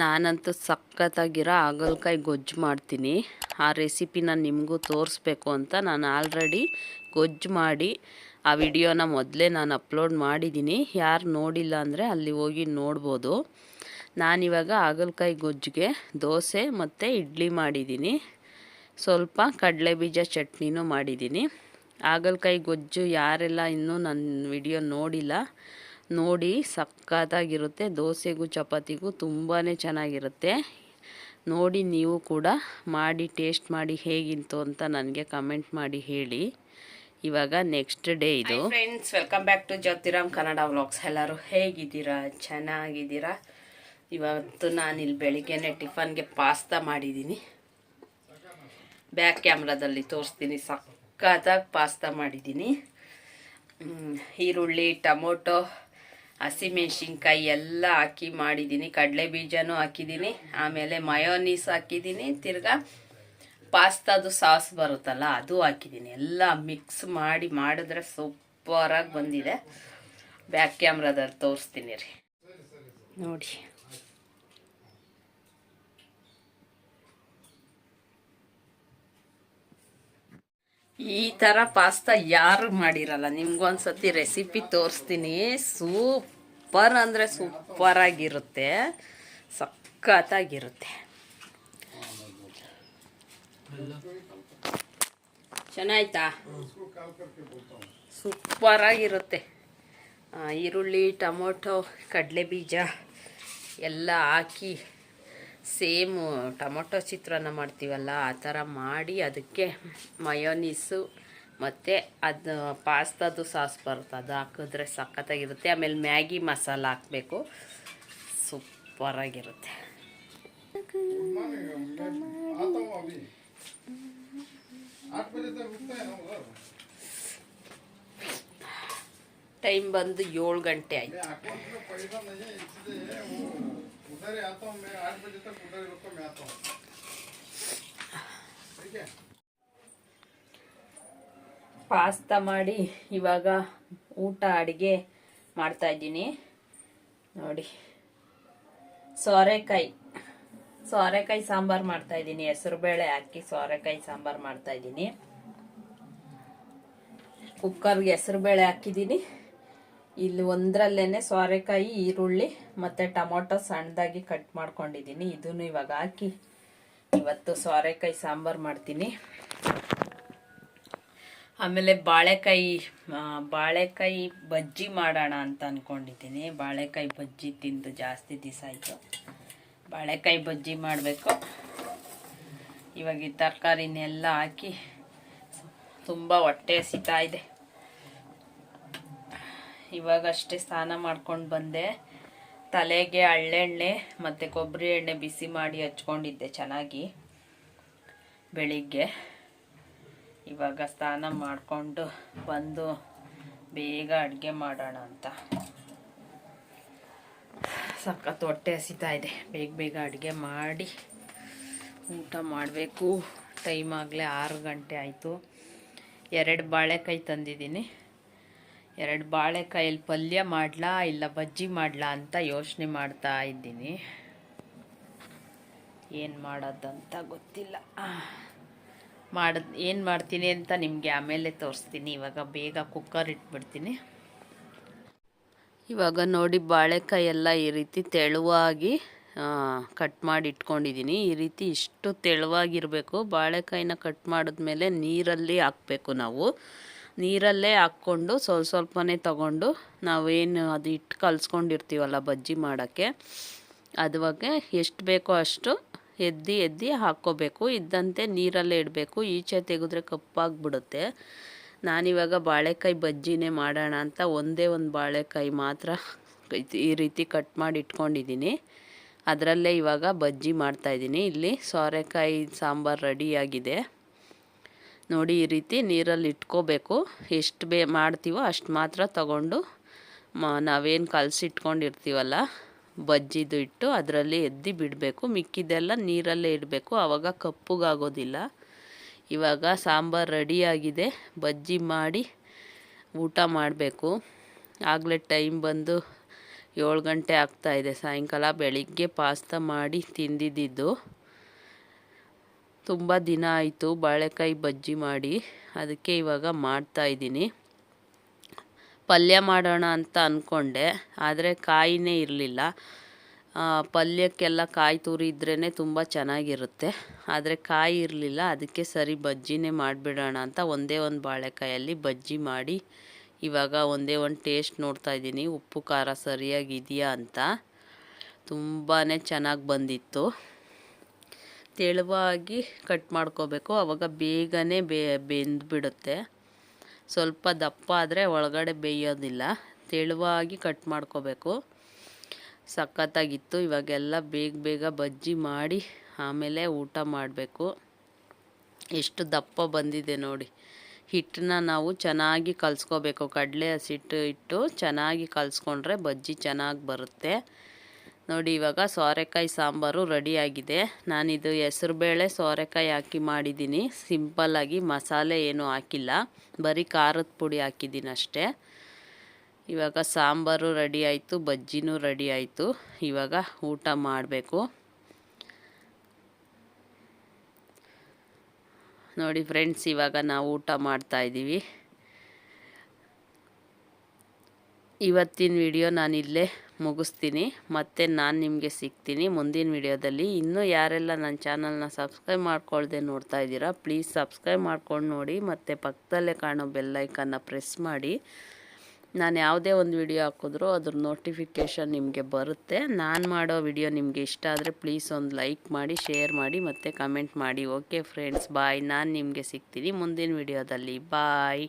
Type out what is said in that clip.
ನಾನಂತೂ ಸಖತ್ತಾಗಿರೋ ಹಾಗಲಕಾಯಿ ಗೊಜ್ಜು ಮಾಡ್ತೀನಿ. ಆ ರೆಸಿಪಿನ ನಿಮಗೂ ತೋರಿಸ್ಬೇಕು ಅಂತ ನಾನು ಆಲ್ರೆಡಿ ಗೊಜ್ಜು ಮಾಡಿ ಆ ವಿಡಿಯೋನ ಮೊದಲೇ ನಾನು ಅಪ್ಲೋಡ್ ಮಾಡಿದ್ದೀನಿ. ಯಾರು ನೋಡಿಲ್ಲ ಅಂದರೆ ಅಲ್ಲಿ ಹೋಗಿ ನೋಡ್ಬೋದು. ನಾನಿವಾಗ ಹಾಗಲಕಾಯಿ ಗೊಜ್ಜಿಗೆ ದೋಸೆ ಮತ್ತು ಇಡ್ಲಿ ಮಾಡಿದ್ದೀನಿ. ಸ್ವಲ್ಪ ಕಡಲೆ ಬೀಜ ಚಟ್ನಿನೂ ಮಾಡಿದ್ದೀನಿ. ಹಾಗಲಕಾಯಿ ಗೊಜ್ಜು ಯಾರೆಲ್ಲ ಇನ್ನೂ ನನ್ನ ವಿಡಿಯೋ ನೋಡಿಲ್ಲ ನೋಡಿ ಸಕ್ಕತ್ತಾಗಿರುತ್ತೆ ದೋಸೆಗೂ ಚಪಾತಿಗೂ ತುಂಬಾ ಚೆನ್ನಾಗಿರುತ್ತೆ. ನೋಡಿ ನೀವು ಕೂಡ ಮಾಡಿ, ಟೇಸ್ಟ್ ಮಾಡಿ ಹೇಗಿತ್ತು ಅಂತ ನನಗೆ ಕಮೆಂಟ್ ಮಾಡಿ ಹೇಳಿ. ಇವಾಗ ನೆಕ್ಸ್ಟ್ ಡೇ ಇದು. Friends welcome back to Jyothiram Kannada vlogs ಎಲ್ಲರೂ ಹೇಗಿದ್ದೀರಾ? ಚೆನ್ನಾಗಿದ್ದೀರಾ? ಇವತ್ತು ನಾನಿಲ್ಲಿ ಬೆಳಿಗ್ಗೆನೆ ಟಿಫನ್ಗೆ ಪಾಸ್ತಾ ಮಾಡಿದ್ದೀನಿ. ಬ್ಯಾಕ್ ಕ್ಯಾಮ್ರಾದಲ್ಲಿ ತೋರಿಸ್ತೀನಿ ಸಕ್ಕತ್ತಾಗಿ ಪಾಸ್ತಾ ಮಾಡಿದ್ದೀನಿ. ಈರುಳ್ಳಿ, ಟೊಮೊಟೊ ಹಸಿಮೆಣ್ಸಿನ್ಕಾಯಿ ಎಲ್ಲ ಹಾಕಿ ಮಾಡಿದ್ದೀನಿ. ಕಡಲೆ ಬೀಜನೂ ಹಾಕಿದ್ದೀನಿ. ಆಮೇಲೆ ಮಯೋನೀಸ್ ಹಾಕಿದ್ದೀನಿ. ತಿರ್ಗಾ ಪಾಸ್ತಾದು ಸಾಸ್ ಬರುತ್ತಲ್ಲ, ಅದು ಹಾಕಿದ್ದೀನಿ. ಎಲ್ಲ ಮಿಕ್ಸ್ ಮಾಡಿ ಮಾಡಿದ್ರೆ ಸೂಪರಾಗಿ ಬಂದಿದೆ. ಬ್ಯಾಕ್ ಕ್ಯಾಮ್ರಾದಲ್ಲಿ ತೋರಿಸ್ತೀನಿ ರೀ. ನೋಡಿ. ಈ ಥರ ಪಾಸ್ತಾ ಯಾರು ಮಾಡಿರಲ್ಲ. ನಿಮ್ಗೊಂದ್ಸತಿ ರೆಸಿಪಿ ತೋರಿಸ್ತೀನಿ. ಸೂಪರ್ ಅಂದರೆ ಸೂಪರ್ ಆಗಿರುತ್ತೆ. ಸಖತ್ತಾಗಿರುತ್ತೆ. ಚೆನ್ನಾಯ್ತಾ? ಸೂಪರ್ ಆಗಿರುತ್ತೆ. ಆ, ಈರುಳ್ಳಿ ಟೊಮೊಟೊ ಕಡಲೆ ಬೀಜ ಎಲ್ಲ ಹಾಕಿ ಸೇಮು ಟೊಮೊಟೊ ಚಿತ್ರಾನ್ನ ಮಾಡ್ತೀವಲ್ಲ, ಆ ಥರ ಮಾಡಿ ಅದಕ್ಕೆ ಮಯೋನೀಸು ಮತ್ತು ಅದು ಪಾಸ್ತಾದು ಸಾಸ್ ಬರುತ್ತೆ, ಅದು ಹಾಕಿದ್ರೆ ಸಖತ್ತಾಗಿರುತ್ತೆ. ಆಮೇಲೆ ಮ್ಯಾಗಿ ಮಸಾಲ ಹಾಕಬೇಕು. ಸೂಪರಾಗಿರುತ್ತೆ. ಟೈಮ್ ಬಂದು ಏಳು ಗಂಟೆ ಆಯಿತು. ಪಾಸ್ತಾ ಮಾಡಿ ಇವಾಗ ಊಟ ಅಡಿಗೆ ಮಾಡ್ತಾ ಇದ್ದೀನಿ. ನೋಡಿ. ಸೋರೆಕಾಯಿ ಸೋರೆಕಾಯಿ ಸಾಂಬಾರು ಮಾಡ್ತಾಯಿದ್ದೀನಿ ಹೆಸರುಬೇಳೆ ಹಾಕಿ ಸೋರೆಕಾಯಿ ಸಾಂಬಾರು ಮಾಡ್ತಾಯಿದ್ದೀನಿ ಕುಕ್ಕರ್ಗೆ ಹೆಸರುಬೇಳೆ ಹಾಕಿದ್ದೀನಿ. ಇಲ್ಲಿ ಒಂದರಲ್ಲೇನೆ ಸೋರೆಕಾಯಿ, ಈರುಳ್ಳಿ ಮತ್ತು ಟೊಮೊಟೊ ಸಣ್ಣದಾಗಿ ಕಟ್ ಮಾಡ್ಕೊಂಡಿದ್ದೀನಿ. ಇದನ್ನು ಇವಾಗ ಹಾಕಿ ಇವತ್ತು ಸೋರೆಕಾಯಿ ಸಾಂಬಾರು ಮಾಡ್ತೀನಿ. ಆಮೇಲೆ ಬಾಳೆಕಾಯಿ ಬಾಳೆಕಾಯಿ ಬಜ್ಜಿ ಮಾಡೋಣ ಅಂತ ಅಂದ್ಕೊಂಡಿದ್ದೀನಿ ಬಾಳೆಕಾಯಿ ಬಜ್ಜಿ ತಿಂದು ಜಾಸ್ತಿ ದಿವಸ ಆಯಿತು. ಬಾಳೆಕಾಯಿ ಬಜ್ಜಿ ಮಾಡಬೇಕು. ಇವಾಗ ಈ ತರಕಾರಿನೆಲ್ಲ ಹಾಕಿ ತುಂಬ ಹೊಟ್ಟೆ ಹಸಿತಾ ಇದೆ. ಇವಾಗಷ್ಟೇ ಸ್ನಾನ ಮಾಡ್ಕೊಂಡು ಬಂದೆ. ತಲೆಗೆ ಹಳ್ಳೆಣ್ಣೆ ಮತ್ತು ಕೊಬ್ಬರಿ ಎಣ್ಣೆ ಬಿಸಿ ಮಾಡಿ ಹಚ್ಕೊಂಡಿದ್ದೆ ಚೆನ್ನಾಗಿ ಬೆಳಿಗ್ಗೆ. ಇವಾಗ ಸ್ನಾನ ಮಾಡಿಕೊಂಡು ಬಂದು ಬೇಗ ಅಡುಗೆ ಮಾಡೋಣ ಅಂತ. ಸಖತ್ ಹೊಟ್ಟೆ ಹಸಿತಾ ಇದೆ. ಬೇಗ ಬೇಗ ಅಡುಗೆ ಮಾಡಿ ಊಟ ಮಾಡಬೇಕು. ಟೈಮ್ ಆಗಲೇ ಆರು ಗಂಟೆ ಆಯಿತು. ಎರಡು ಬಾಳೆಕಾಯಿ ತಂದಿದ್ದೀನಿ. ಎರಡು ಬಾಳೆಕಾಯಲ್ಲಿ ಪಲ್ಯ ಮಾಡಲಾ ಇಲ್ಲ ಬಜ್ಜಿ ಮಾಡಲಾ ಅಂತ ಯೋಚನೆ ಮಾಡ್ತಾ ಇದ್ದೀನಿ. ಏನು ಮಾಡೋದಂತ ಗೊತ್ತಿಲ್ಲ. ಮಾಡೋದು ಏನು ಮಾಡ್ತೀನಿ ಅಂತ ನಿಮಗೆ ಆಮೇಲೆ ತೋರಿಸ್ತೀನಿ. ಇವಾಗ ಬೇಗ ಕುಕ್ಕರ್ ಇಟ್ಬಿಡ್ತೀನಿ. ಇವಾಗ ನೋಡಿ ಬಾಳೆಕಾಯಿ ಎಲ್ಲ ಈ ರೀತಿ ತೆಳುವಾಗಿ ಕಟ್ ಮಾಡಿ ಇಟ್ಕೊಂಡಿದ್ದೀನಿ. ಈ ರೀತಿ ಇಷ್ಟು ತೆಳುವಾಗಿರಬೇಕು. ಬಾಳೆಕಾಯಿನ ಕಟ್ ಮಾಡಿದ್ಮೇಲೆ ನೀರಲ್ಲಿ ಹಾಕಬೇಕು ನಾವು. ನೀರಲ್ಲೇ ಹಾಕ್ಕೊಂಡು ಸ್ವಲ್ಪ ಸ್ವಲ್ಪನೇ ತಗೊಂಡು ನಾವೇನು ಅದು ಇಟ್ಟು ಕಲಿಸ್ಕೊಂಡಿರ್ತೀವಲ್ಲ ಬಜ್ಜಿ ಮಾಡೋಕ್ಕೆ ಅದುವಾಗ ಎಷ್ಟು ಬೇಕೋ ಅಷ್ಟು ಎದ್ದು ಎದ್ದು ಹಾಕ್ಕೋಬೇಕು. ಇದ್ದಂತೆ ನೀರಲ್ಲೇ ಇಡಬೇಕು. ಈಚೆ ತೆಗೆದ್ರೆ ಕಪ್ಪಾಗಿಬಿಡುತ್ತೆ. ನಾನಿವಾಗ ಬಾಳೆಕಾಯಿ ಬಜ್ಜಿನೇ ಮಾಡೋಣ ಅಂತ ಒಂದೇ ಒಂದು ಬಾಳೆಕಾಯಿ ಮಾತ್ರ ಈ ರೀತಿ ಕಟ್ ಮಾಡಿ ಇಟ್ಕೊಂಡಿದ್ದೀನಿ. ಅದರಲ್ಲೇ ಇವಾಗ ಬಜ್ಜಿ ಮಾಡ್ತಾಯಿದ್ದೀನಿ ಇಲ್ಲಿ ಸೋರೆಕಾಯಿ ಸಾಂಬಾರು ರೆಡಿಯಾಗಿದೆ ನೋಡಿ ಈ ರೀತಿ ನೀರಲ್ಲಿ ಇಟ್ಕೋಬೇಕು. ಎಷ್ಟು ಬೇ ಮಾಡ್ತೀವೋ ಅಷ್ಟು ಮಾತ್ರ ತಗೊಂಡು ಮ, ನಾವೇನು ಕಲಸಿಟ್ಕೊಂಡಿರ್ತೀವಲ್ಲ, ಬಜ್ಜಿದು ಇಟ್ಟು ಅದರಲ್ಲಿ ಎದ್ದು ಬಿಡಬೇಕು. ಮಿಕ್ಕಿದೆಲ್ಲ ನೀರಲ್ಲೇ ಇಡಬೇಕು. ಆವಾಗ ಕಪ್ಪುಗಾಗೋದಿಲ್ಲ. ಇವಾಗ ಸಾಂಬಾರು ರೆಡಿಯಾಗಿದೆ. ಬಜ್ಜಿ ಮಾಡಿ ಊಟ ಮಾಡಬೇಕು. ಆಗಲೇ ಟೈಮ್ ಬಂದು ಏಳು ಗಂಟೆ ಆಗ್ತಾಯಿದೆ ಸಾಯಂಕಾಲ ಬೆಳಿಗ್ಗೆ ಪಾಸ್ತಾ ಮಾಡಿ ತಿಂದಿದ್ದಿದ್ದು ತುಂಬ ದಿನ ಆಯಿತು ಬಾಳೆಕಾಯಿ ಬಜ್ಜಿ ಮಾಡಿ ಅದಕ್ಕೆ ಇವಾಗ ಮಾಡ್ತಾ ಇದ್ದೀನಿ. ಪಲ್ಯ ಮಾಡೋಣ ಅಂತ ಅಂದ್ಕೊಂಡೆ ಆದರೆ ಕಾಯಿನೇ ಇರಲಿಲ್ಲ. ಪಲ್ಯಕ್ಕೆಲ್ಲ ಕಾಯಿ ತುರಿದ್ರೇ ತುಂಬ ಚೆನ್ನಾಗಿರುತ್ತೆ. ಆದರೆ ಕಾಯಿ ಇರಲಿಲ್ಲ, ಅದಕ್ಕೆ ಸರಿ ಬಜ್ಜಿನೇ ಮಾಡಿಬಿಡೋಣ ಅಂತ ಒಂದೇ ಒಂದು ಬಾಳೆಕಾಯಲ್ಲಿ ಬಜ್ಜಿ ಮಾಡಿ ಇವಾಗ ಒಂದೇ ಒಂದು ಟೇಸ್ಟ್ ನೋಡ್ತಾ ಇದ್ದೀನಿ. ಉಪ್ಪು ಖಾರ ಸರಿಯಾಗಿದೆಯಾ ಅಂತ. ತುಂಬಾ ಚೆನ್ನಾಗಿ ಬಂದಿತ್ತು. ತೆಳುವಾಗಿ ಕಟ್ ಮಾಡ್ಕೋಬೇಕು. ಆವಾಗ ಬೇಗನೆ ಬೆಂದ್ಬಿಡುತ್ತೆ ಸ್ವಲ್ಪ ದಪ್ಪ ಆದರೆ ಒಳಗಡೆ ಬೇಯೋದಿಲ್ಲ. ತೆಳುವಾಗಿ ಕಟ್ ಮಾಡ್ಕೋಬೇಕು. ಸಖತ್ತಾಗಿತ್ತು. ಇವಾಗೆಲ್ಲ ಬೇಗ ಬೇಗ ಬಜ್ಜಿ ಮಾಡಿ ಆಮೇಲೆ ಊಟ ಮಾಡಬೇಕು. ಎಷ್ಟು ದಪ್ಪ ಬಂದಿದೆ ನೋಡಿ. ಹಿಟ್ಟನ್ನ ನಾವು ಚೆನ್ನಾಗಿ ಕಲಿಸ್ಕೋಬೇಕು. ಕಡಲೆ ಹಸಿಟ್ಟು ಇಟ್ಟು ಚೆನ್ನಾಗಿ ಕಲಿಸ್ಕೊಂಡ್ರೆ ಬಜ್ಜಿ ಚೆನ್ನಾಗಿ ಬರುತ್ತೆ. ನೋಡಿ, ಇವಾಗ ಸೋರೆಕಾಯಿ ಸಾಂಬಾರು ರೆಡಿಯಾಗಿದೆ. ನಾನಿದು ಹೆಸರುಬೇಳೆ ಸೋರೆಕಾಯಿ ಹಾಕಿ ಮಾಡಿದ್ದೀನಿ. ಸಿಂಪಲ್ಲಾಗಿ ಮಸಾಲೆ ಏನೂ ಹಾಕಿಲ್ಲ. ಬರೀ ಖಾರದ ಪುಡಿ ಹಾಕಿದ್ದೀನಿ ಅಷ್ಟೇ. ಇವಾಗ ಸಾಂಬಾರು ರೆಡಿ ಆಯಿತು, ಬಜ್ಜಿನೂ ರೆಡಿ ಆಯಿತು. ಇವಾಗ ಊಟ ಮಾಡಬೇಕು. ನೋಡಿ ಫ್ರೆಂಡ್ಸ್, ಇವಾಗ ನಾವು ಊಟ ಮಾಡ್ತಾ ಇದ್ದೀವಿ. ಇವತ್ತಿನ ವಿಡಿಯೋ ನಾನಿಲ್ಲೇ ಮುಗಿಸ್ತೀನಿ. ಮತ್ತು ನಾನು ನಿಮಗೆ ಸಿಗ್ತೀನಿ. ಮುಂದಿನ ವಿಡಿಯೋದಲ್ಲಿ ಇನ್ನೂ ಯಾರೆಲ್ಲ ನನ್ನ ಚಾನಲ್ನ ಸಬ್ಸ್ಕ್ರೈಬ್ ಮಾಡ್ಕೊಳ್ದೆ ನೋಡ್ತಾ ಇದ್ದೀರಾ, ಪ್ಲೀಸ್ ಸಬ್ಸ್ಕ್ರೈಬ್ ಮಾಡ್ಕೊಂಡು ನೋಡಿ. ಮತ್ತು ಪಕ್ಕದಲ್ಲೇ ಕಾಣೋ ಬೆಲ್ಲೈಕನ್ನ ಪ್ರೆಸ್ ಮಾಡಿ. ನಾನು ಯಾವುದೇ ಒಂದು ವಿಡಿಯೋ ಹಾಕಿದ್ರೂ ಅದ್ರ ನೋಟಿಫಿಕೇಷನ್ ನಿಮಗೆ ಬರುತ್ತೆ. ನಾನು ಮಾಡೋ ವಿಡಿಯೋ ನಿಮಗೆ ಇಷ್ಟ ಆದರೆ ಪ್ಲೀಸ್ ಒಂದು ಲೈಕ್ ಮಾಡಿ ಶೇರ್ ಮಾಡಿ, ಮತ್ತು ಕಮೆಂಟ್ ಮಾಡಿ. ಓಕೆ ಫ್ರೆಂಡ್ಸ್ ಬಾಯ್ ನಾನು ನಿಮಗೆ ಸಿಗ್ತೀನಿ ಮುಂದಿನ ವಿಡಿಯೋದಲ್ಲಿ. ಬಾಯ್